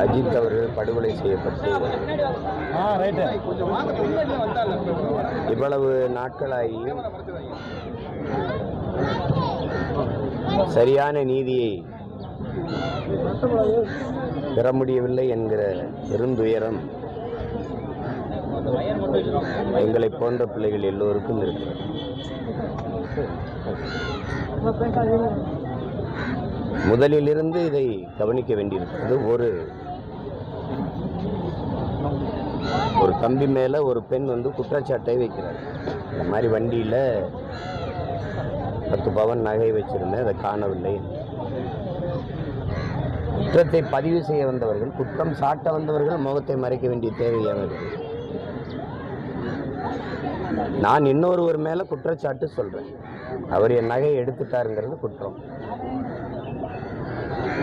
அஜித் அவர்கள் படுகொலை செய்யப்பட்டு இவ்வளவு நாட்களாகியும் சரியான நீதியை பெற முடியவில்லை என்கிற பெருந்துயரம் எங்களைப் போன்ற பிள்ளைகள் எல்லோருக்கும் இருக்கிறது. முதலிலிருந்து இதை கவனிக்க வேண்டியிருக்கிறது. ஒரு ஒரு தம்பி மேலே ஒரு பெண் வந்து குற்றச்சாட்டை வைக்கிறார். இந்த மாதிரி வண்டியில் பத்து பவன் நகை வச்சிருந்தேன் அதை காணவில்லை. குற்றத்தை பதிவு செய்ய வந்தவர்கள் குற்றம் சாட்ட வந்தவர்கள் முகத்தை மறைக்க வேண்டிய தேவையாக நான் இன்னொருவர் மேலே குற்றச்சாட்டு சொல்கிறேன் அவர் என் நகையை எடுத்துட்டாருங்கிறது குற்றம்.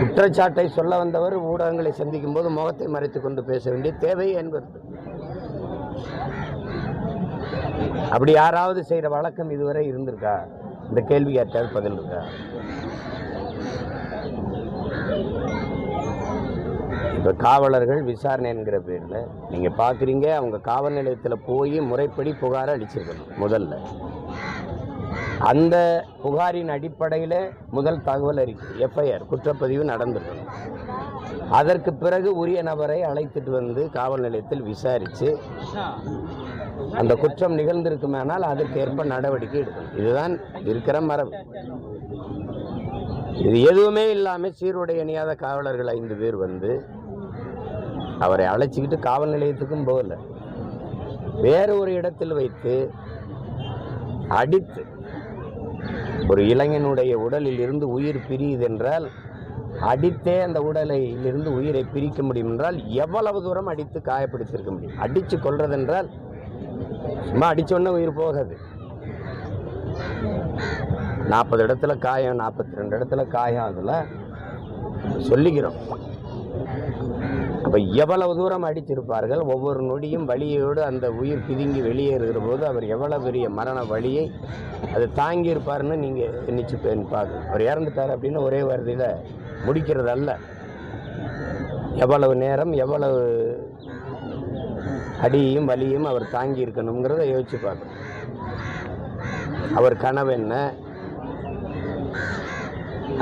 குற்றச்சாட்டை சொல்ல வந்தவர் ஊடகங்களை சந்திக்கும் போது முகத்தை மறைத்து கொண்டு பேச வேண்டிய தேவை என்பது. அப்படி யாராவது செய்கிற வழக்கம் இதுவரை இருந்திருக்கா? இந்த கேள்வி கேட்டால் பதில் இருக்கா? இப்போ காவலர்கள் விசாரணை என்கிற பேரில் நீங்க பார்க்குறீங்க அவங்க காவல் நிலையத்தில் போய் முறைப்படி புகாரை அளிச்சிருக்கணும் முதல்ல. அந்த புகாரின் அடிப்படையில் முதல் தகவல் அறிக்கை எஃப்ஐஆர் குற்றப்பதிவு நடந்திருக்கணும். அதற்கு பிறகு உரிய நபரை அழைத்துட்டு வந்து காவல் நிலையத்தில் விசாரித்து அந்த குற்றம் நிகழ்ந்திருக்குமானால் அதற்கேற்ப நடவடிக்கை எடுக்கணும். இதுதான் இருக்கிற மரபு. இது எதுவுமே இல்லாமல் சீருடை அணியாத காவலர்கள் ஐந்து பேர் வந்து அவரை அழைச்சிக்கிட்டு காவல் நிலையத்துக்கும் போகல. வேறு ஒரு இடத்தில் வைத்து அடித்து ஒரு இளைஞனுடைய உடலில் இருந்து உயிர் பிரியுது என்றால் அடித்தே அந்த உடலையிலிருந்து உயிரை பிரிக்க முடியும் என்றால் எவ்வளவு தூரம் அடித்து காயப்படுத்தியிருக்க முடியும்? அடித்து கொள்றதென்றால் சும்மா அடிச்சோடனே உயிர் போகாது. நாற்பது இடத்துல காயம் நாற்பத்தி ரெண்டு இடத்துல காயம் அதில் சொல்லிக்கிறோம். அப்போ எவ்வளவு தூரம் அடித்திருப்பார்கள்? ஒவ்வொரு நொடியும் வலியோடு அந்த உயிர் பிதுங்கி வெளியேறுகிற போது அவர் எவ்வளவு பெரிய மரண வழியை அது தாங்கியிருப்பார்னு நீங்கள் எண்ணிச்சு பார்க்க அவர் இறந்துட்டார் அப்படின்னு ஒரே வார்த்தையில் முடிக்கிறது அல்ல எவ்வளவு நேரம் எவ்வளவு அடியையும் வலியும் அவர் தாங்கி இருக்கணுங்கிறத யோசிச்சு பார்க்கணும். அவர் கனவு என்ன?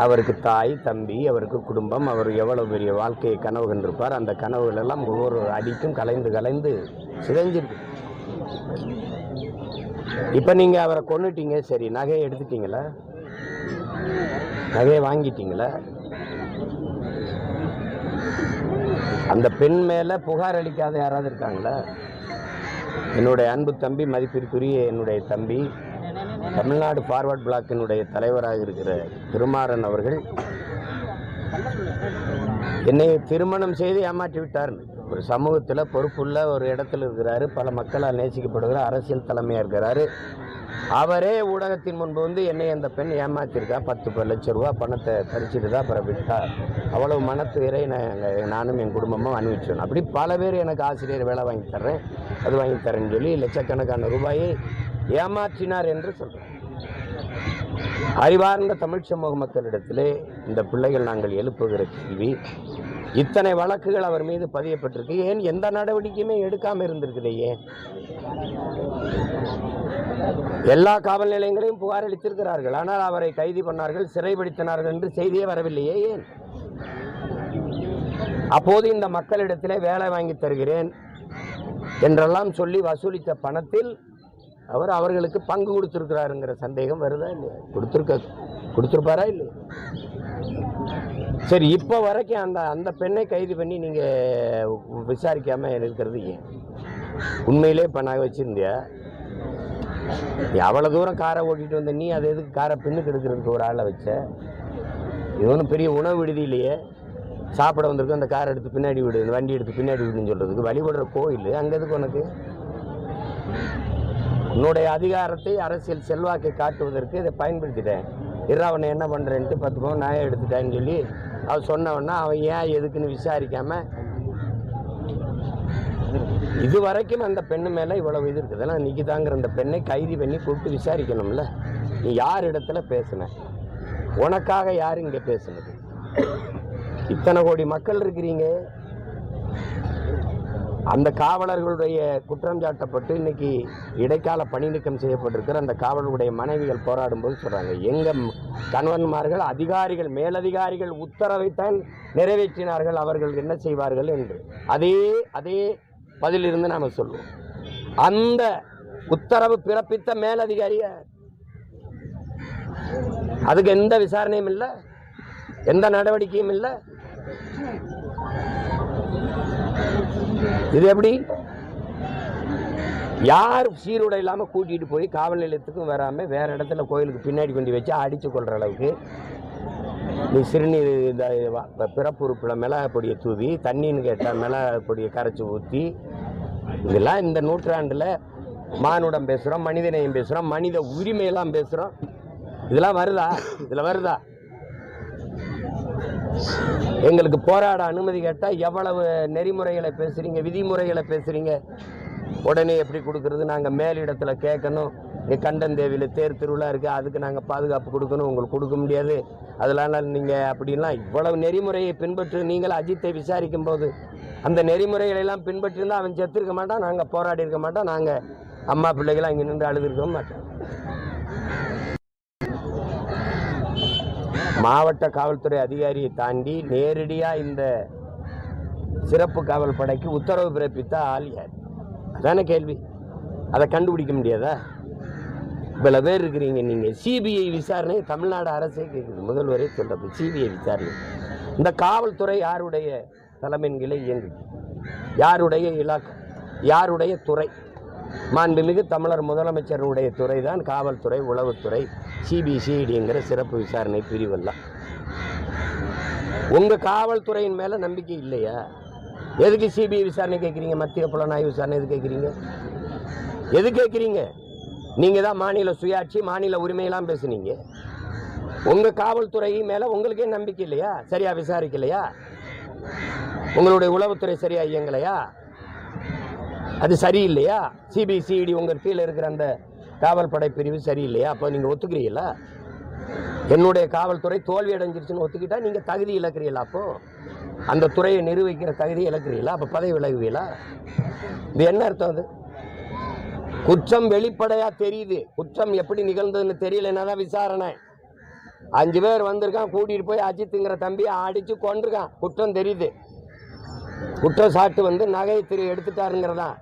அவருக்கு தாய் தம்பி அவருக்கு குடும்பம் அவர் எவ்வளவு பெரிய வாழ்க்கையை கனவு கண்டிருப்பார் அந்த கனவுகள் எல்லாம் ஒவ்வொரு அடிக்கும் கலைந்து கலைந்து சிதைஞ்சிருக்கு. இப்போ நீங்கள் அவரை கொண்டுட்டீங்க சரி நகையை எடுத்துட்டீங்களா? நகையை வாங்கிட்டீங்களா? அந்த பெண் மேலே புகார் அளிக்காத யாராவது இருக்காங்களா? என்னுடைய அன்பு தம்பி மதிப்பிற்குரிய என்னுடைய தம்பி தமிழ்நாடு ஃபார்வர்ட் பிளாக்கினுடைய தலைவராக இருக்கிற திருமாறன் அவர்கள் என்னை திருமணம் செய்து ஏமாற்றி விட்டார் ஒரு சமூகத்தில் பொறுப்புள்ள ஒரு இடத்துல இருக்கிறாரு பல மக்களால் நேசிக்கப்படுகிற அரசியல் தலைமையாக இருக்கிறாரு. அவரே ஊடகத்தின் முன்பு வந்து என்னை அந்த பெண் ஏமாத்திருக்கா பத்து ப- லட்ச ரூபா பணத்தை பறிச்சுட்டு தான் அப்புறம் விட்டா. அவ்வளவு மனத்துயரை நான் நானும் என் குடும்பமும் அனுபவிச்சோம் அப்படி பல பேர் எனக்கு ஆசிரியர் வேலை வாங்கி தர்றேன் அது வாங்கி தரேன்னு சொல்லி லட்சக்கணக்கான ரூபாயை ஏமாற்றினார் என்று சொல்கிறேன் அறிவார்ந்த தமிழ் சமூக மக்களிடத்திலே இந்த பிள்ளைகள் நாங்கள் எழுப்புகிற கேள்வி இத்தனை வழக்குகள் அவர் மீது பதியப்பட்டிருக்கு ஏன் எந்த நடவடிக்கையுமே எடுக்காம இருந்திருக்குதே ஏன்? எல்லா காவல் நிலையங்களையும் புகார் அளித்திருக்கிறார்கள் ஆனால் அவரை கைது பண்ணார்கள் சிறைப்படுத்தினார்கள் என்று செய்தியே வரவில்லையே ஏன்? அப்போது இந்த மக்களிடத்திலே வேலை வாங்கி தருகிறேன் என்றெல்லாம் சொல்லி வசூலித்த பணத்தில் அவர் அவர்களுக்கு பங்கு கொடுத்துருக்கிறாருங்கிற சந்தேகம் வருதா இல்லையா? கொடுத்துருக்க கொடுத்துருப்பாரா இல்லையா? சரி இப்போ வரைக்கும் அந்த அந்த பெண்ணை கைது பண்ணி நீங்கள் விசாரிக்காமல் இருக்கிறது ஏன்? உண்மையிலே இப்போ நான் வச்சுருந்தியா? நீ அவ்வளோ தூரம் காரை ஓட்டிட்டு வந்த நீ அதை எதுக்கு காரை பின்னுக்கு எடுக்கிறதுக்கு ஒரு ஆளை வச்ச? இது ஒன்றும் பெரிய உணவு விடுதி இல்லையே சாப்பிட வந்திருக்கோம் அந்த காரை எடுத்து பின்னாடி விடு இந்த வண்டி எடுத்து பின்னாடி விடுன்னு சொல்கிறதுக்கு வழிபடுற கோயில் அங்கே எதுக்கு உனக்கு? உன்னுடைய அதிகாரத்தை அரசியல் செல்வாக்கை காட்டுவதற்கு இதை பயன்படுத்திட்டேன். இரு அவனை என்ன பண்ணுறேன்ட்டு பத்து பவுன் நாயை எடுத்துட்டேன்னு சொல்லி அவன் சொன்னவொன்னா அவன் ஏன் எதுக்குன்னு விசாரிக்காம இது வரைக்கும் அந்த பெண்ணு மேலே இவ்வளவு இது இருக்குது. ஆனால் நிக்கிதாங்கிற அந்த பெண்ணை கைது பண்ணி கூப்பிட்டு விசாரிக்கணும்ல. நீ யார் இடத்துல பேசின? உனக்காக யார் இங்கே பேசுனது? இத்தனை கோடி மக்கள் இருக்கிறீங்க. அந்த காவலர்களுடைய குற்றம் சாட்டப்பட்டு இன்னைக்கு இடைக்கால பணி நீக்கம் செய்யப்பட்டிருக்கிற அந்த காவலர்களுடைய மனைவிகள் போராடும் போது சொல்றாங்க. எங்க கணவன்மார்கள் அதிகாரிகள் மேலதிகாரிகள் உத்தரவைத்தான் நிறைவேற்றினார்கள் அவர்கள் என்ன செய்வார்கள் என்று. அதே அதே பதிலிருந்து நாம சொல்லுவோம் அந்த உத்தரவு பிறப்பித்த மேலதிகாரிய அதுக்கு எந்த விசாரணையும் இல்லை எந்த நடவடிக்கையும் இல்லை. இது எப்படி? யார் சீருடை இல்லாமல் கூட்டிகிட்டு போய் காவல் நிலையத்துக்கும் வராமல் வேறு இடத்துல கோயிலுக்கு பின்னாடி கொண்டு வச்சு அடித்து கொள்கிற அளவுக்கு நீ சிறுநீர் இந்த பிறப்புறுப்பில் பிறப்பு உறுப்பில் பொடியை தூவி தண்ணின்னு கேட்டால் மிளகாய் பொடியை கரைச்சி ஊற்றி இதெல்லாம் இந்த நூற்றாண்டில் மானுடம் பேசுகிறோம் மனிதநேயம் பேசுகிறோம் மனித உரிமையெல்லாம் பேசுகிறோம் இதெல்லாம் வருதா? இதில் வருதா? எங்களுக்கு போராட அனுமதி கேட்டால் எவ்வளவு நெறிமுறைகளை பேசுகிறீங்க விதிமுறைகளை பேசுகிறீங்க உடனே எப்படி கொடுக்கறது? நாங்கள் மேலிடத்தில் கேட்கணும். இங்கே கண்டன் தேவியில் தேர் திருவிழா இருக்குது அதுக்கு நாங்கள் பாதுகாப்பு கொடுக்கணும். உங்களுக்கு கொடுக்க முடியாது. அதனால நீங்கள் அப்படிலாம் இவ்வளவு நெறிமுறையை பின்பற்று நீங்கள் அஜித்தை விசாரிக்கும் போது அந்த நெறிமுறைகளை எல்லாம் அவன் செத்துருக்க மாட்டான் நாங்கள் போராடி இருக்க மாட்டோம். நாங்கள் அம்மா பிள்ளைகளாம் இங்கே நின்று அழுதுருக்க மாட்டோம். மாவட்ட காவல்துறை அதிகாரியை தாண்டி நேரடியாக இந்த சிறப்பு காவல் படைக்கு உத்தரவு பிறப்பித்த ஆள் யார்? அதானே கேள்வி. அதை கண்டுபிடிக்க முடியாதா? இவ்வளோ பேர் இருக்கிறீங்க நீங்கள் சிபிஐ விசாரணை தமிழ்நாடு அரசே கேட்குது முதல்வரே சொல்றது சிபிஐ விசாரணை. இந்த காவல்துறை யாருடைய தலைமையின் கீழே இயங்குது? யாருடைய இலாக்கு யாருடைய துறை? மாண்புமிகு தமிழர் முதலமைச்சருடைய துறை தான் காவல்துறை உளவுத்துறை சிபிசிஐடிங்கிற சிறப்பு விசாரணை பிரிவெல்லாம் உங்கள் காவல்துறையின் மேல நம்பிக்கை இல்லையா? எதுக்கு சிபிஐ விசாரணை கேட்குறீங்க மத்திய புலனாய்வு விசாரணை எது கேட்குறீங்க எது கேட்குறீங்க நீங்க தான் மாநில சுயாட்சி மாநில உரிமையெல்லாம் பேசுனீங்க. உங்கள் காவல்துறை மேல உங்களுக்கே நம்பிக்கை இல்லையா? சரியா விசாரிக்கலையா? உங்களுடைய உளவுத்துறை சரியா இயங்கலையா? அது சரியில்லையா? சிபிசிஐடி உங்கள் கீழே இருக்கிற அந்த காவல் படை பிரிவு சரியில்லையா? அப்போ நீங்கள் ஒத்துக்கிறீங்களா? என்னுடைய காவல்துறை தோல்வி அடைஞ்சிருச்சுன்னு ஒத்துக்கிட்டா நீங்கள் தகுதி இழக்கிறீங்களா அப்போ? அந்த துறையை நிர்வகிக்கிற தகுதி இழக்கிறீங்களா? அப்போ பதவி விலகுவீங்களா? இது என்ன அர்த்தம் அது? குற்றம் வெளிப்படையாக தெரியுது. குற்றம் எப்படி நிகழ்ந்ததுன்னு தெரியலன்னா தான் விசாரணை. அஞ்சு பேர் வந்திருக்கான். கூட்டிகிட்டு போய் அஜித்துங்கிற தம்பியை அடிச்சு கொண்டிருக்கான் குற்றம் தெரியுது. குற்றச்சாட்டு வந்து நகையை திரு எடுத்துட்டாருங்கிறதான்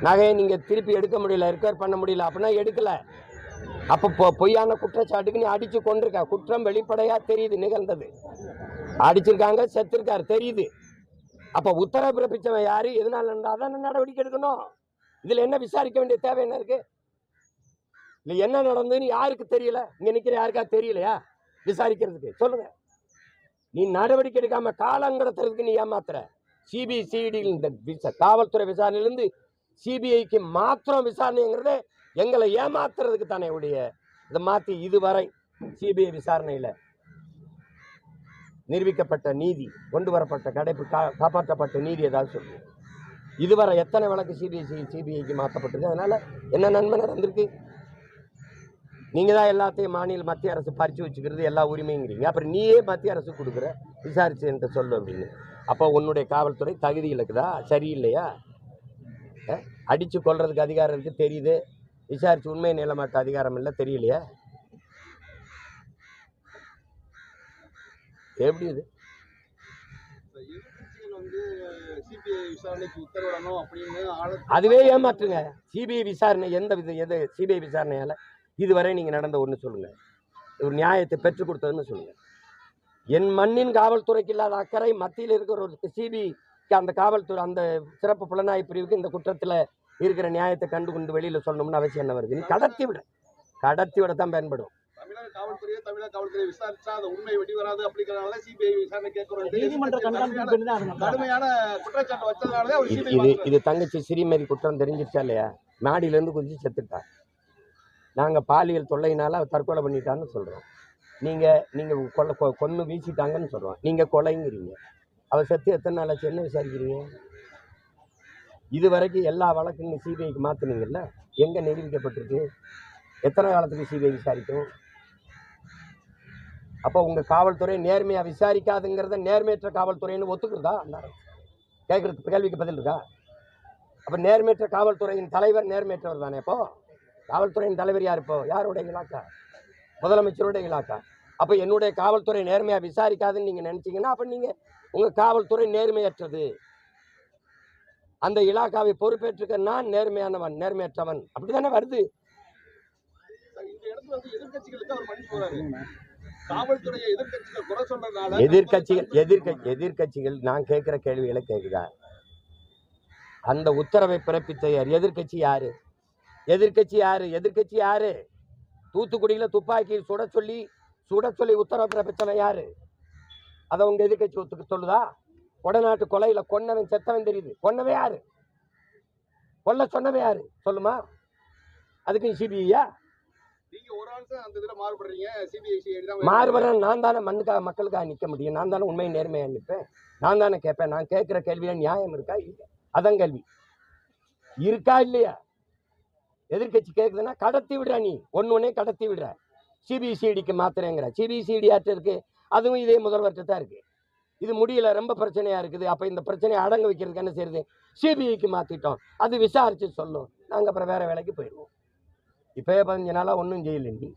நகையை நீங்கள் திருப்பி எடுக்க முடியல ரிக்கவர் பண்ண முடியல அப்படின்னா எடுக்கல. அப்போ பொ பொய்யான குற்றச்சாட்டுக்கு நீ அடித்து கொண்டிருக்க குற்றம் வெளிப்படையாக தெரியுது நிகழ்ந்தது. அடிச்சிருக்காங்க செத்துருக்காரு தெரியுது. அப்போ உத்தரவு பிறப்பிச்சவன் யாரு? எதனால அதான நடவடிக்கை எடுக்கணும். இதில் என்ன விசாரிக்க வேண்டிய தேவை என்ன இருக்குது இல்லை என்ன நடந்ததுன்னு யாருக்கு தெரியல? இங்கே நிற்கிற யாருக்கா தெரியலையா? விசாரிக்கிறதுக்கு. சொல்லுங்கள் நீ நடவடிக்கை எடுக்காமல் காலங்கடத்துறதுக்கு நீ ஏமாத்துற. சிபிசிடி இந்த விச- காவல்துறை விசாரணையிலேருந்து சிபிஐக்கு மாத்திரம் விசாரணைங்கிறது எங்களை ஏமாத்துறதுக்கு தானே உடைய இதை மாற்றி இதுவரை சிபிஐ விசாரணையில் நிரூபிக்கப்பட்ட நீதி கொண்டு வரப்பட்ட கடைப்பு கா காப்பாற்றப்பட்ட நீதி ஏதாவது சொல்லுங்க. இதுவரை எத்தனை வழக்கு சிபிஐ சிபிஐக்கு மாற்றப்பட்டிருக்கு அதனால என்ன நன்மை நடந்திருக்கு? நீங்க தான் எல்லாத்தையும் மாநில மத்திய அரசு பறிச்சு வச்சுக்கிறது எல்லா உரிமைங்கிறீங்க. அப்புறம் நீயே மத்திய அரசு கொடுக்குற விசாரிச்சு என்கிட்ட சொல்லு அப்படின்னு. அப்போ உன்னுடைய காவல்துறை தகுதி இலக்குதா சரியில்லையா? அஹ்? அடிச்சு கொல்றதுக்கு அதிகாரம் இருக்கு தெரியுது. விசாரிச்சு உண்மை நிலமாட்ட அதிகாரம் இல்லை தெரியலையா. எப்படி இது? சிபிஐ அதுவே ஏமாற்றுங்க. சிபிஐ விசாரணை எந்த வித எது சிபிஐ விசாரணையால இதுவரை நீங்க நடந்த ஒன்று சொல்லுங்க. ஒரு நியாயத்தை பெற்றுக் கொடுத்ததுன்னு சொல்லுங்க. என் மண்ணின் காவல்துறைக்கு இல்லாத அக்கறை மத்தியில் இருக்கிற ஒரு சிபிஐக்கு அந்த காவல்துறை அந்த சிறப்பு புலனாய்வு பிரிவுக்கு இந்த குற்றத்தில் இருக்கிற நியாயத்தை கண்டு கொண்டு வெளியில் சொல்லணும்னு அவசியம் என்ன வருது? நீ கடத்தி விட. கடத்தி விட தான் பயன்படும் இது இது இது தங்கச்சி சிறிமதி குற்றம் தெரிஞ்சிருச்சா இல்லையா? மாடியிலேருந்து குதிச்சு செத்துட்டா. நாங்கள் பாலியல் தொல்லையினால அவ தற்கொலை பண்ணிட்டான்னு சொல்கிறோம் நீங்கள் நீங்கள் கொலை கொ கொன்று வீசிட்டாங்கன்னு சொல்கிறோம் நீங்கள் கொலைங்கிறீங்க. அவர் செத்து எத்தனை நாள் ஆச்சு? என்ன விசாரிக்கிறீங்க? இது வரைக்கும் எல்லா வழக்கையும் சிபிஐக்கு மாற்றினீங்கல்ல எங்கே நிரூபிக்கப்பட்டிருக்கு? எத்தனை காலத்துக்கு சிபிஐ விசாரிக்கும்? அப்போ உங்கள் காவல்துறை நேர்மையாக விசாரிக்காதுங்கிறத நேர்மையற்ற காவல்துறைன்னு ஒத்துக்கிறதா? அந்த கேட்குறதுக்கு கேள்விக்கு பதில் இருக்கா? அப்போ நேர்மையற்ற காவல்துறையின் தலைவர் நேர்மையற்றவர் தானே இப்போ காவல்துறையின் தலைவர் யார் இப்போ? யாருடைய இலாக்கா? முதலமைச்சருடைய இலாக்கா? அப்போ என்னுடைய காவல்துறை நேர்மையாக விசாரிக்காதுன்னு நீங்கள் நினச்சிங்கன்னா அப்போ நீங்கள் உங்கள் காவல்துறை நேர்மையற்றது. அந்த இலாக்காவை பொறுப்பேற்றுக்க நான் நேர்மையானவன் நேர்மையற்றவன். அப்படி தானே வருது எதிர்க்கட்சிகள் எதிர்க்க எதிர்க்கட்சிகள் நான் கேட்குற கேள்விகளை கேட்குதா? அந்த உத்தரவை பிறப்பித்த யார்? எதிர்க்கட்சி யாரு? எதிர்க்கட்சி யாரு? எதிர்க்கட்சி யாரு? தூத்துக்குடியில் துப்பாக்கி சுட சொல்லி சுட சொல்லி உத்தரவு பிறப்பித்தவன் யாரு? அதை உங்க எதிர்க்கட்சி ஒத்துக்க சொல்லுதா? கொடநாட்டு கொலையில கொன்னவன் செத்தவன் தெரியுது. கொன்னவன் யாரு? கொல்ல சொன்னவன் யாரு? சொல்லுமா. அதுக்கு சிபிஐயா? மாறுபடுறேன். நான் தானே மண்ணுக்காக மக்களுக்காக நிற்க முடியும். நான் தானே உண்மை நேர்மையாக நிற்பேன் நான் தானே கேட்பேன். நான் கேட்குற கேள்வியில நியாயம் இருக்கா? இல்லை. அதான் கேள்வி. இருக்கா இல்லையா? எதிர்க்கட்சி கேட்குதுன்னா கடத்தி விடுற நீ. ஒன்று ஒன்றே கடத்தி விடுற. சிபிசிடிக்கு மாத்திரங்கிற சிபிசிடி யார்கிட்ட இருக்கு? அதுவும் இதே முதல்வர்கிட்ட தான் இருக்கு. இது முடியல ரொம்ப பிரச்சனையா இருக்குது. அப்போ இந்த பிரச்சனையை அடங்க வைக்கிறதுக்கு என்ன செய்யுது சிபிஐக்கு மாற்றிட்டோம் அது விசாரிச்சு சொல்லும். நாங்கள் அப்புறம் வேற வேலைக்கு போயிடுவோம். இப்போயே பதினஞ்சு நாளாக ஒன்றும் செய்யலை நீ.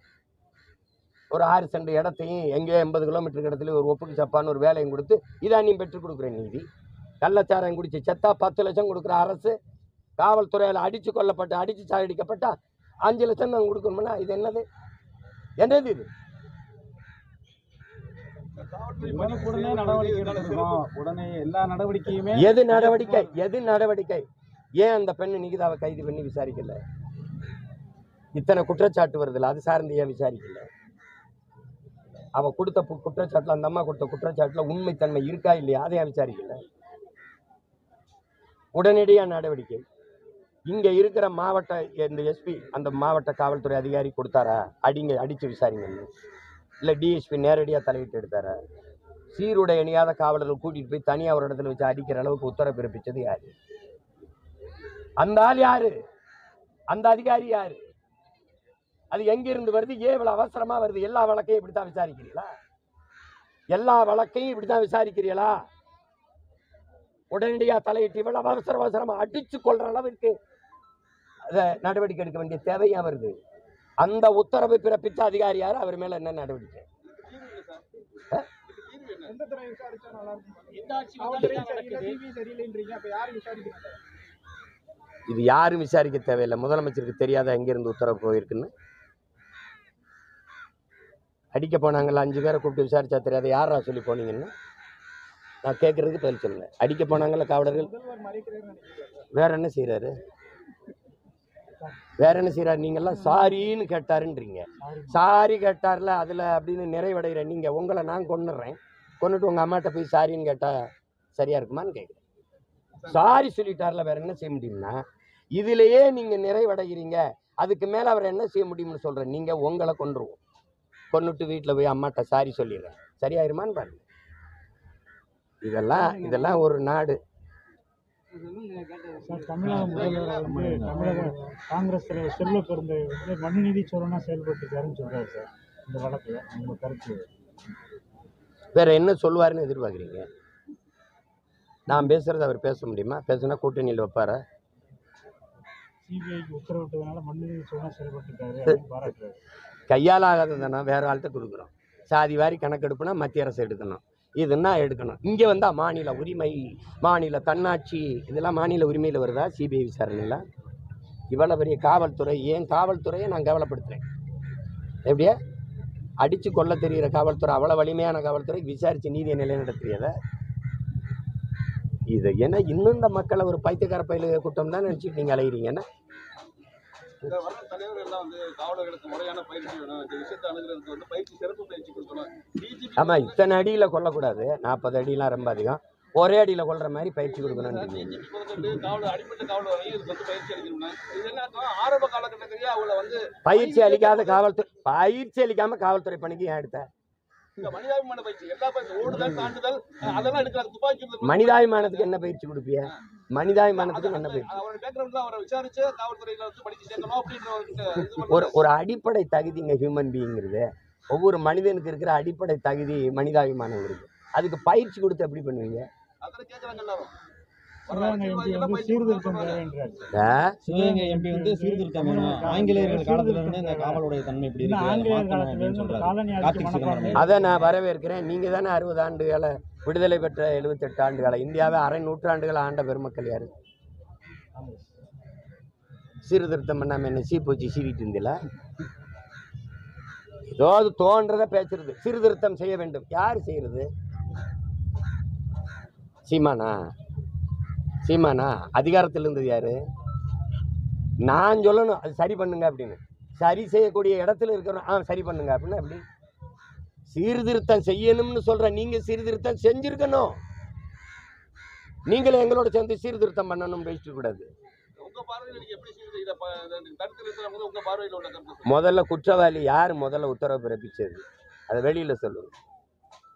ஒரு ஆறு சென்ட் இடத்தையும் எங்கேயோ எண்பது கிலோமீட்டருக்கு இடத்துல ஒரு ஒப்புக்கு சப்பான்னு ஒரு வேலையும் கொடுத்து இதான் நீ பெற்றுக் கொடுக்குற நீதி. கள்ளச்சாரம் குடிச்சு செத்தா பத்து லட்சம் கொடுக்குற அரசு காவல்துறையால் அடித்து கொல்லப்பட்டு அடித்து சாகடிக்கப்பட்டால் அஞ்சு லட்சம் தான் கொடுக்கணும்னா இது என்னது? என்னது இது? எது நடவடிக்கை? எது நடவடிக்கை? ஏன் அந்த பெண்ணு நிகிதாவை கைது பண்ணி விசாரிக்கல? இத்தனை குற்றச்சாட்டு வருதுல்ல அது சார்ந்து ஏன் விசாரிக்கல? அவ கொடுத்த குற்றச்சாட்டுல அந்த அம்மா கொடுத்த குற்றச்சாட்டுல உண்மைத்தன்மை இருக்கா இல்லையா? அதை ஏன் விசாரிக்கல? உடனடியா நடவடிக்கை. இங்க இருக்கிற மாவட்ட இந்த எஸ்பி அந்த மாவட்ட காவல்துறை அதிகாரி கொடுத்தாரா? அடிங்க அடிச்சு விசாரிங்கன்னு இல்ல டிஎஸ்பி நேரடியா தலையிட்டு எடுத்தாரா? சீருடை அணியாத காவலர்கள் கூட்டிட்டு போய் தனியா ஒரு இடத்துல வச்சு அடிக்கிற அளவுக்கு உத்தரவு பிறப்பிச்சது யாரு? அந்த ஆள் யாரு? அந்த அதிகாரி யாரு? அது எங்கிருந்து வருது? ஏன் இவ்வளவு அவசரமா வருது? எல்லா வழக்கையும் இப்படித்தான் விசாரிக்கிறீங்களா எல்லா வழக்கையும் இப்படித்தான் விசாரிக்கிறீங்களா உடனடியா தலையிட்டு இவ்வளவு அவசர அவசரமா அடிச்சு கொள்ற அளவிற்கு நடவடிக்கை எடுக்க வேண்டிய தேவையாக வருது? அந்த உத்தரவை பிறப்பித்த அதிகாரி யார்? அவர் மேல என்ன நடவடிக்கை? இது யாரும் விசாரிக்க தேவையில்லை. முதலமைச்சருக்கு தெரியாத எங்கிருந்து உத்தரவு போயிருக்குன்னு? அடிக்க போனாங்கல்ல அஞ்சு பேரை கூப்பிட்டு விசாரிச்சா தெரியாத. யாரா சொல்லி போனீங்கன்னு? நான் கேட்கறதுக்கு பதில் சொல்லுங்க. அடிக்க போனாங்கல்ல காவலர்கள்? வேற என்ன செய்யறாரு வேற என்ன செய்யறாரு நீங்கெல்லாம் சாரின்னு கேட்டாருன்றீங்க. சாரி. கேட்டார்ல அதுல அப்படின்னு நிறைவடைகிற நீங்க உங்களை நான் கொன்னுடுறேன் கொன்னுட்டு உங்க அம்மாட்ட போய் சாரின்னு கேட்டா சரியா இருக்குமான்னு கேட்குறேன் சாரி சொல்லிட்டார்ல வேற என்ன செய்ய முடியும்னா இதுலயே நீங்க நிறைவடைகிறீங்க அதுக்கு மேல அவர் என்ன செய்ய முடியும்னு சொல்றேன். நீங்க உங்களை கொன்றுவோம். கொன்னுட்டு வீட்டில் போய் அம்மாட்ட சாரி சொல்லிடுறேன். சரியாயிருமான்னு பாருங்க. இதெல்லாம் இதெல்லாம் ஒரு நாடு. சார் தமிழக முதல்வர் வந்து தமிழக காங்கிரஸ் தலைவர் செல்வ பெருந்தை வந்து மனுநீதி சோழனா செயல்பட்டுருக்காருன்னு சொல்றாரு சார் இந்த வழக்குல. உங்க கருத்து? வேற என்ன சொல்லுவாருன்னு எதிர்பார்க்குறீங்க? நான் பேசுறது அவர் பேச முடியுமா? பேசுனா கூட்டணியில் வைப்பாரா? சிபிஐக்கு உத்தரவிட்டதுனால மனுநீதி சோழனா செயல்பட்டுருக்காரு கையால் ஆகாததுனா வேற ஆள்கிட்ட கொடுக்குறோம். சாதி வாரி கணக்கெடுப்புனா மத்திய அரசு எடுக்கணும். இதுன்னா எடுக்கணும்? இங்கே வந்தால் மாநில உரிமை மாநில தன்னாட்சி இதெல்லாம் மாநில உரிமையில் வருதா? சிபிஐ விசாரணையில். இவ்வளோ பெரிய காவல்துறை ஏன் காவல்துறையை நான் கவலைப்படுத்துகிறேன் எப்படியா அடித்து கொள்ள தெரிகிற காவல்துறை அவ்வளோ வலிமையான காவல்துறை விசாரித்து நீதியை நிலைநடத்தியதை இது ஏன்னா இன்னும் இந்த மக்களை ஒரு பைத்தியக்கார பயில கூட்டம் தான் நினச்சிட்டு நீங்கள் அலைகிறீங்கன்னா இந்த வர தலைவர் எல்லாம் வந்து காவலர்களுக்கு முறையான பயிற்சி வேணும். இந்த விஷயத்தை அணுகிறதுக்கு வந்து பயிற்சி சிறப்பு பயிற்சி கொடுக்கணும். டிஜிபி ஆமாம் இத்தனை அடியில் கொல்லக்கூடாது. நாற்பது அடிலாம் ரொம்ப அதிகம். ஒரே அடியில் கொல்ற மாதிரி பயிற்சி கொடுக்கணும்னு பயிற்சி அளிக்காத காவல்துறை பயிற்சி அளிக்காம காவல்துறை பணிக்கு ஏன் எடுத்த? மனிதாபிமான பயிற்சி எல்லா பயிற்சி ஓடுதல் தாண்டுதல் அதெல்லாம் எடுக்கிறாங்க துப்பாக்கி மனிதாபிமானத்துக்கு என்ன பயிற்சி கொடுப்பிய? மனிதாபிமானத்துக்கு என்ன இது ஒரு ஒரு அடிப்படை தகுதிங்க ஹியூமன் பீயிங்கிறது ஒவ்வொரு மனிதனுக்கு இருக்கிற அடிப்படை தகுதி மனிதாபிமானம் இருக்கு அதுக்கு பயிற்சி கொடுத்து எப்படி பண்ணுவீங்க? சிவகங்கை எம்பி வந்து சீர்திருத்தம் ஆங்கிலேயர்கள் காலத்துல இருந்து இந்த காவலுடைய தன்மை இப்படி இருக்கு. அதை நான் வரவேற்கிறேன். நீங்கள் தானே அறுபது ஆண்டுகால விடுதலை பெற்ற எழுபத்தெட்டு ஆண்டுகால இந்தியாவை அரை நூற்றாண்டுகள் ஆண்ட பெருமக்கள் யாரு? சீர்திருத்தம் பண்ணாம என்ன சீப்பூச்சி சீவிட்டு இருந்தில? ஏதோ அது தோன்றத பேசுறது. சீர்திருத்தம் செய்ய வேண்டும். யார் செய்யறது? சீமானா? சீமானா? அதிகாரத்தில் இருந்தது யாரு? நான் சொல்லணும் அது சரி பண்ணுங்க அப்படின்னு. சரி செய்யக்கூடிய இடத்துல இருக்கிறோம் ஆ சரி பண்ணுங்க அப்படின்னு எப்படி? சீர்திருத்தம் செய்யணும்னு சொல்ற நீங்க சீர்திருத்தம் செஞ்சிருக்கணும். நீங்களும் எங்களோட சேர்ந்து சீர்திருத்தம் பண்ணணும் பேசிட்டு கூடாது. முதல்ல குற்றவாளி யார்? முதல்ல உத்தரவு பிறப்பிச்சது. அதை வெளியில சொல்லுங்க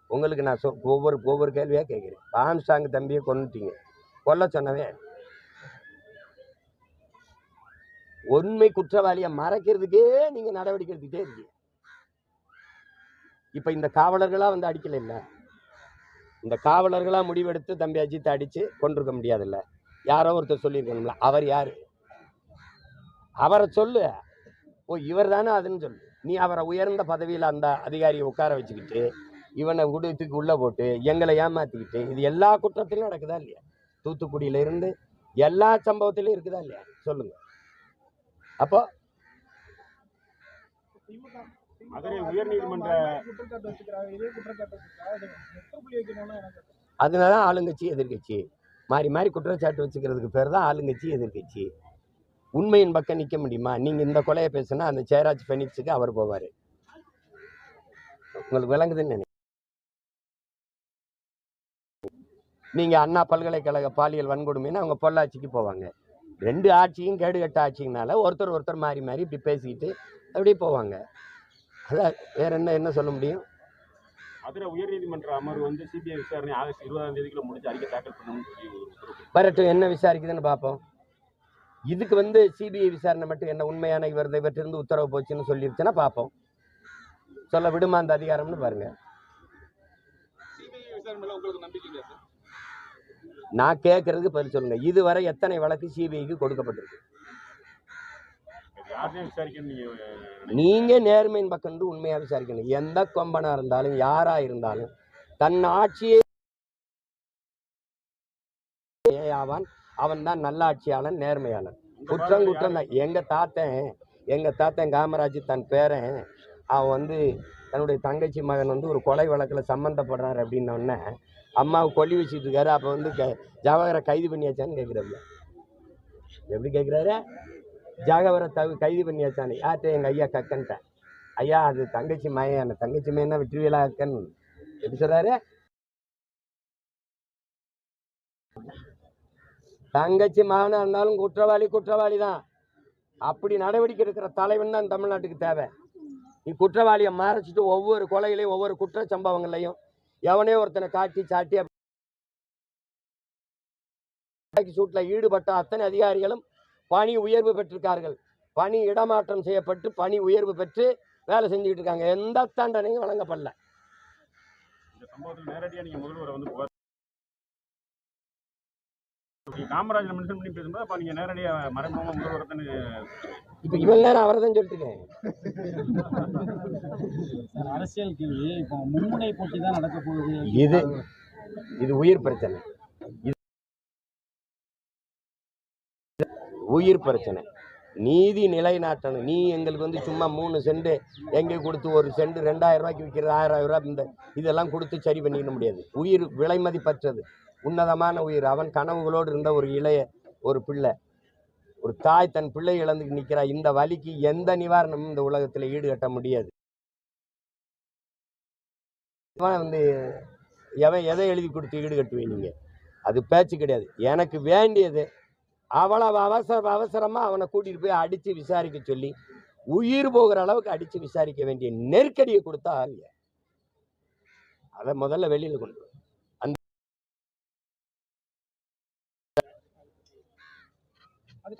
உங்களுக்கு நான் சொ ஒவ்வொரு ஒவ்வொரு கேள்வியாக கேட்குறேன். ஆம்ஸ்டாங் தம்பியை கொன்னுட்டீங்க. கொல்ல சொன்னதே உண்மை குற்றவாளியை மறைக்கிறதுக்கே நீங்க நடவடிக்கை எடுத்துக்கிட்டே இருக்கீங்க. இப்ப இந்த காவலர்களா வந்து அடிக்கல இல்ல. இந்த காவலர்களா முடிவெடுத்து தம்பி அஜித் அடிச்சு கொண்டிருக்க முடியாதுல்ல. யாரோ ஒருத்தர் சொல்லியிருக்கணும்ல. அவர் யாரு? அவரை சொல்லு. ஓ இவர் தானே அதுன்னு சொல்லு. நீ அவரை உயர்ந்த பதவியில் அந்த அதிகாரியை உட்கார வச்சுக்கிட்டு இவனை குடுத்துக்கு உள்ளே போட்டு எங்களை ஏமாத்திக்கிட்டு இது எல்லா குற்றத்திலும் நடக்குதா இல்லையா? தூத்துக்குடியில இருந்து எல்லா சம்பவத்திலும் இருக்குதா இல்லையா? சொல்லுங்க. அப்போ? மதுரை உயர்நீதிமன்ற அதனால தான் ஆளுங்கட்சி எதிர்க்கட்சி மாறி மாறி குற்றச்சாட்டு வச்சுக்கிறதுக்கு பேர் தான் ஆளுங்கட்சி எதிர்க்கட்சி உண்மையின் பக்கம் நிற்க முடியுமா? நீங்கள் இந்த கொலையை பேசுனா அந்த ஜெயராஜ் ஃபெனிக்ஸுக்கு அவர் போவார். உங்களுக்கு விளங்குதுன்னு நீங்கள் அண்ணா பல்கலைக்கழக பாலியல் வன்கொடுமைன்னு அவங்க பொள்ளாச்சிக்கு போவாங்க. ரெண்டு ஆட்சியும் கேடுகட்ட ஆட்சிங்கனால ஒருத்தர் ஒருத்தர் மாறி மாறி இப்படி பேசிக்கிட்டு அப்படியே போவாங்க. அதான் வேற என்ன என்ன சொல்ல முடியும்? மதுரை உயர்நீதிமன்ற அமர்வு வந்து சிபிஐ விசாரணை ஆகஸ்ட் இருபதாம் தேதிக்குள்ள முடிச்சு அறிக்கை தாக்கல் பண்ணணும்னு சொல்லி வரட்டும் என்ன விசாரிக்குதுன்னு பார்ப்போம். இதுக்கு வந்து சிபிஐ விசாரணை மட்டும் என்ன உண்மையான இவர் இவற்றிருந்து உத்தரவு போச்சுன்னு சொல்லிருச்சுன்னா பார்ப்போம். சொல்ல விடுமா அந்த அதிகாரம்னு பாருங்க. சிபிஐ விசாரணை உங்களுக்கு நம்பிக்கை நான் கேட்கறதுக்கு பதில் சொல்லுங்க. இதுவரை எத்தனை வழக்கு சிபிஐக்கு கொடுக்கப்பட்டிருக்கு? நீங்க நேர்மையின் பக்கம் இருந்து உண்மையா விசாரிக்கணும். எந்த கொம்பனா இருந்தாலும் யாரா இருந்தாலும் தன் ஆட்சியே ஆவான் அவன் தான் நல்ல ஆட்சியாளன் நேர்மையாளன் குற்றம் குற்றம் தான். எங்க தாத்தன் எங்க தாத்தன் காமராஜ் தன் பேரன். அவன் வந்து தன்னுடைய தங்கச்சி மகன் வந்து ஒரு கொலை வழக்கில் சம்மந்தப்படுறாரு அப்படின்னோடனே அம்மாவை கொல்லி வச்சுட்டு இருக்காரு. அப்போ வந்து க ஜவஹரை கைது பண்ணியாச்சான்னு கேட்குறாரு எப்படி கேட்குறாரு ஜாகவரை தவி கைது பண்ணியாச்சானே யார்கிட்ட? எங்கள் ஐயா கக்கன்ட்டேன் ஐயா அது தங்கச்சி மயன் அந்த தங்கச்சி மயனா வெற்றிவேலா கக்கன் எப்படி சொல்கிறாரு தங்கச்சி மகனாக இருந்தாலும் குற்றவாளி குற்றவாளி தான் அப்படி நடவடிக்கை எடுக்கிற தலைவன் தான் தமிழ்நாட்டுக்கு தேவை. நீ குற்றவாளியை மறைச்சிட்டு ஒவ்வொரு கொலையிலையும் ஒவ்வொரு குற்ற சம்பவங்களையும் எவனே ஒருத்தனை காட்டி சாட்டி சூட்டில் ஈடுபட்ட அத்தனை அதிகாரிகளும் பணி உயர்வு பெற்றிருக்கார்கள். பணி இடமாற்றம் செய்யப்பட்டு பணி உயர்வு பெற்று வேலை செஞ்சுக்கிட்டு இருக்காங்க. எந்த தண்டனையும் வழங்கப்படல. காமராஜர் மென்ஷன் பண்ணி பேசும்போது இப்போ இவன் நேரம் அவரை தான் சொல்லிட்டு இருக்கேன் அரசியல் கேள்வி. இப்போ மும்முனை போட்டி தான் நடக்க போகுது இது இது உயிர் பிரச்சனை. இது உயிர் பிரச்சனை. நீதி நிலைநாட்டணும். நீ எங்களுக்கு வந்து சும்மா மூணு சென்ட் எங்கே கொடுத்து ஒரு சென்ட் ரெண்டாயிரம் ரூபாய்க்கு விற்கிறது ஆயிரம் ரூபாய் இந்த இதெல்லாம் கொடுத்து சரி பண்ணிட முடியாது. உயிர் விலை மதிப்பற்றது உன்னதமான உயிர். அவன் கனவுகளோடு இருந்த ஒரு இளைய ஒரு பிள்ளை. ஒரு தாய் தன் பிள்ளை இழந்து நிற்கிறா இந்த வலிக்கு எந்த நிவாரணமும் இந்த உலகத்தில் ஈடுகட்ட முடியாது. வந்து எவன் எதை எழுதி கொடுத்து ஈடுகட்டுவீங்க நீங்கள் அது பேச்சு கிடையாது. எனக்கு வேண்டியது அவ்வளவு அவசர அவசரமாக அவனை கூட்டிகிட்டு போய் அடித்து விசாரிக்க சொல்லி உயிர் போகிற அளவுக்கு அடித்து விசாரிக்க வேண்டிய நெருக்கடியை கொடுத்தா இல்லையா அதை முதல்ல வெளியில் கொண்டு வா. அந்த வந்து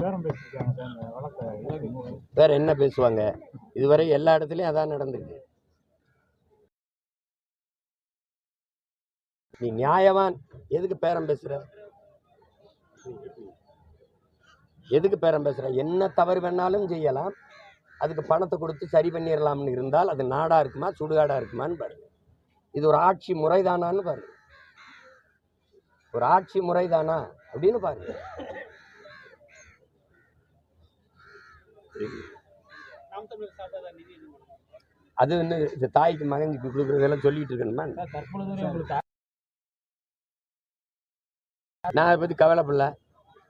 பேரம் பேசியிருக்காங்க வழக்கை வேற என்ன பேசுவாங்க? இதுவரை எல்லா இடத்துலையும் அதான் நடந்திருக்கு. நீ நியாயவான். எதுக்கு பேரம் பேசுற? எதுக்கு பேரம் பேசுற? என்ன தவறு வேணாலும் செய்யலாம். அதுக்கு பணத்தை கொடுத்து சரி பண்ணிடலாம்னு இருந்தால் அது நாடா இருக்குமா சுடுகாடா இருக்குமான்னு பாருங்க. இது ஒரு ஆட்சி முறைதானான்னு பாருங்க. ஒரு ஆட்சி முறைதானா அப்படின்னு பாருங்க அது வந்து இந்த தாய்க்கு மகனுக்கு கொடுக்குறதெல்லாம் சொல்லிட்டு இருக்கணுமா? நான் அதை பற்றி கவலைப்படல.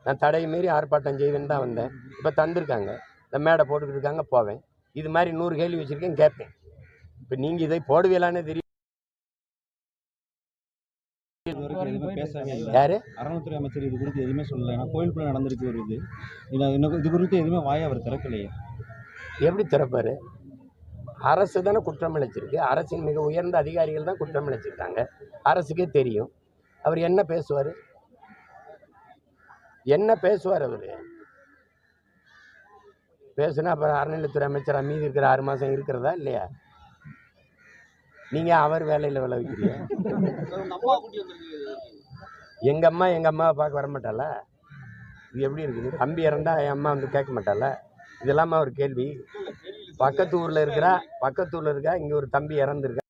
நான் தடையை மீறி ஆர்ப்பாட்டம் செய்வேன்னு தான் வந்தேன். இப்போ தந்திருக்காங்க. இந்த மேடை போட்டுக்கிட்டு இருக்காங்க போவேன். இது மாதிரி நூறு கேள்வி வச்சுருக்கேன் கேட்பேன். இப்போ நீங்கள் இதை போடுவீங்களான்னு தெரியும் யாரு? அறநிலைத்துறை அமைச்சர் இது குறித்து எதுவுமே சொல்லல. ஏன்னா கோயிலுக்குள்ள நடந்திருக்கு ஒரு இது. இது இன்னும் இது குறித்து எதுவுமே வாயை அவர் திறக்கலையே. எப்படி திறப்பாரு? அரசு தானே குற்றம் இழைச்சிருக்கு அரசின் மிக உயர்ந்த அதிகாரிகள் தான் குற்றம் இழைச்சிருக்காங்க அரசுக்கே தெரியும். அவர் என்ன பேசுவார்? என்ன பேசுவார் அவர்? பேசுனா அப்புறம் அறநிலைத்துறை அமைச்சர் மீதி இருக்கிற ஆறு மாதம் இருக்கிறதா இல்லையா? நீங்கள் அவர் வேலையில் விளை எங்கள் அம்மா எங்கள் அம்மாவை பார்க்க வரமாட்டாளா? இது எப்படி இருக்குது தம்பி இறந்தால் என் அம்மா வந்து கேட்க மாட்டாளா? இதெல்லாமா ஒரு கேள்வி. பக்கத்து ஊரில் இருக்கிறா பக்கத்து ஊரில் இருக்கா இங்கே ஒரு தம்பி இறந்துருக்கா?